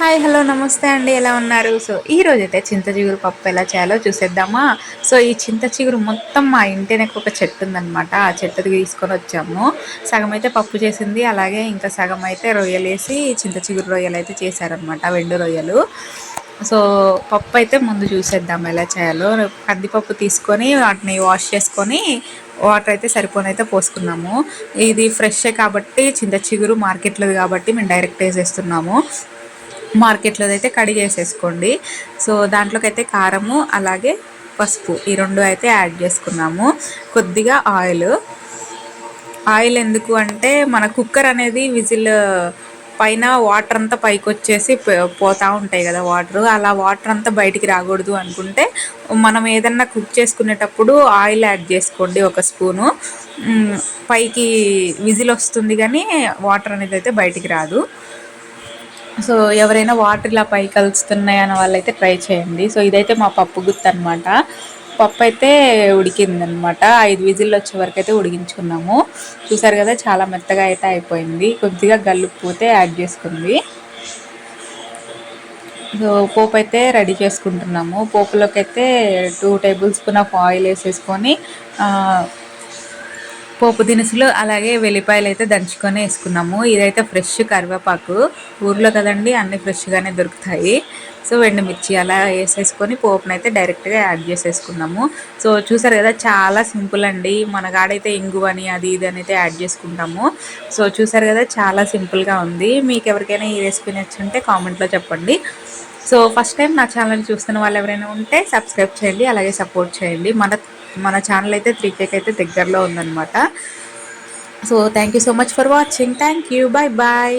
Hi hello నమస్తే అండి. ఎలా ఉన్నారు? సో ఈ రోజైతే అయితే చింత చిగురు పప్పు ఎలా చేయాలో చూసేద్దామా? సో ఈ చింత చిగురు మొత్తం మా ఇంటినకు ఒక చెట్టు ఉందనమాట ఆ చెట్టు తీసుకొని వచ్చాము. సగం అయితే పప్పు చేసింది. అలాగే ఇంకా సగం అయితే రొయ్యలు వేసి చింత చిగురు రొయ్యలు అయితే చేశారనమాట వెండు రొయ్యలు. సో పప్పు అయితే ముందు చూసేద్దాం ఎలా చేయాలో. కందిపప్పు తీసుకొని వాటిని వాష్ చేసుకొని వాటర్ అయితే సరిపోనైతే పోసుకున్నాము. ఇది ఫ్రెష్ కాబట్టి చింత చిగురు మార్కెట్లో కాబట్టి మేము డైరెక్ట్ వేసేస్తున్నాము. మార్కెట్లో అయితే కడిగేసేసుకోండి. సో దాంట్లోకి అయితే కారము అలాగే పసుపు ఈ రెండు అయితే యాడ్ చేసుకున్నాము. కొద్దిగా ఆయిల్. ఆయిల్ ఎందుకు అంటే మన కుక్కర్ అనేది విజిల్ పైన వాటర్ అంతా పైకి వచ్చేసి పోతూ ఉంటాయి కదా వాటర్. అలా వాటర్ అంతా బయటికి రాకూడదు అనుకుంటే మనం ఏదన్నా కుక్ చేసుకునేటప్పుడు ఆయిల్ యాడ్ చేసుకోండి ఒక స్పూను. పైకి విజిల్ వస్తుంది కానీ వాటర్ అనేది అయితే బయటికి రాదు. సో ఎవరైనా వాటర్ ఇలా పై కలుస్తున్నాయి అన్న వాళ్ళైతే ట్రై చేయండి. సో ఇదైతే మా పప్పు గుత్త అనమాట పప్పు అయితే ఉడికిందనమాట ఐదు విజిల్లు వచ్చే వరకు అయితే ఉడికించుకున్నాము. చూసారు కదా చాలా మెత్తగా అయితే అయిపోయింది. కొద్దిగా పోతే యాడ్ చేసుకుంది. సో పోపు అయితే రెడీ చేసుకుంటున్నాము. పోపులోకి అయితే two tablespoon of oil వేసేసుకొని పోపు దినుసులు అలాగే వెల్లిపాయలు అయితే దంచుకొని వేసుకున్నాము. ఇదైతే ఫ్రెష్ కరివేపాకు. ఊర్లో కదండి అన్ని ఫ్రెష్గానే దొరుకుతాయి. సో మిర్చి అలా వేసేసుకొని పోపునైతే అయితే డైరెక్ట్గా యాడ్ చేసేసుకున్నాము. సో చూసారు కదా చాలా సింపుల్ అండి. మన కాడైతే ఇంగు అని అది ఇది అని అయితే యాడ్ చేసుకుంటాము. సో చూసారు కదా చాలా సింపుల్గా ఉంది. మీకు ఎవరికైనా ఈ రెసిపీ నచ్చుంటే కామెంట్లో చెప్పండి. సో ఫస్ట్ టైం నా ఛానల్ చూస్తున్న వాళ్ళు ఎవరైనా ఉంటే సబ్స్క్రైబ్ చేయండి అలాగే సపోర్ట్ చేయండి. మన మన ఛానల్ అయితే త్రీ కేక్ అయితే దగ్గరలో ఉందనమాట so thank you so much for watching. Thank you. Bye bye